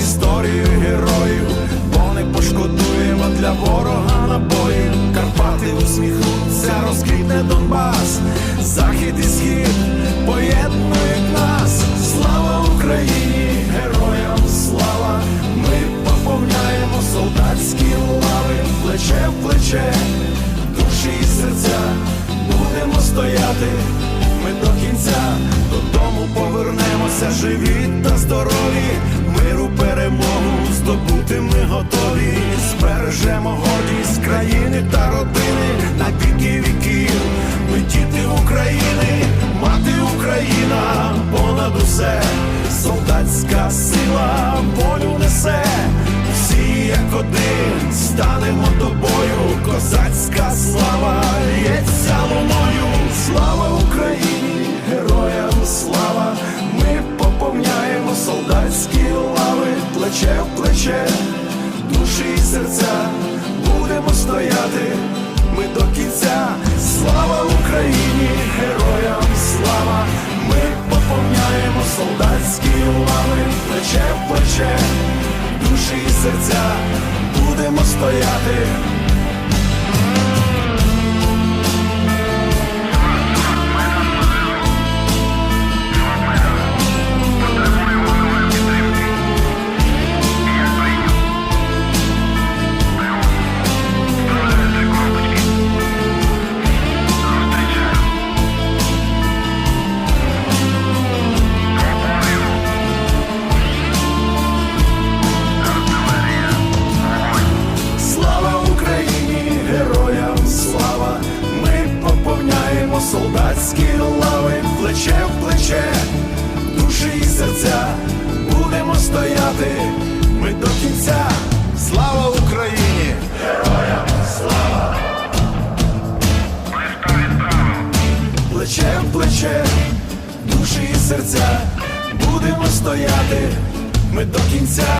Історію героїв, бо не пошкодуємо для ворога набоїв. Карпати усміхнуться, розквітне Донбас, захід і схід поєднують нас. Слава Україні, героям слава! Ми поповняємо солдатські лави, плече в плече, душі і серця, будемо стояти. Ми до кінця додому повернемося, живі та здорові, миру здобути ми готові, збережемо гордість країни та родини. На віки віків. Ми діти України, мати Україна, понад усе, солдатська сила волю несе, всі як один станемо до бою, козацька слава лється луною, слава Україні, героям слава! Ми поповняємо солдатські плече в плече, душі і серця, будемо стояти ми до кінця. Слава Україні, героям слава! Ми поповняємо солдатські лави, плече в плече, душі і серця, будемо стояти. Стояти ми до кінця. Слава Україні! Героям слава! Плече в плече, душі і серця, будемо стояти ми до кінця.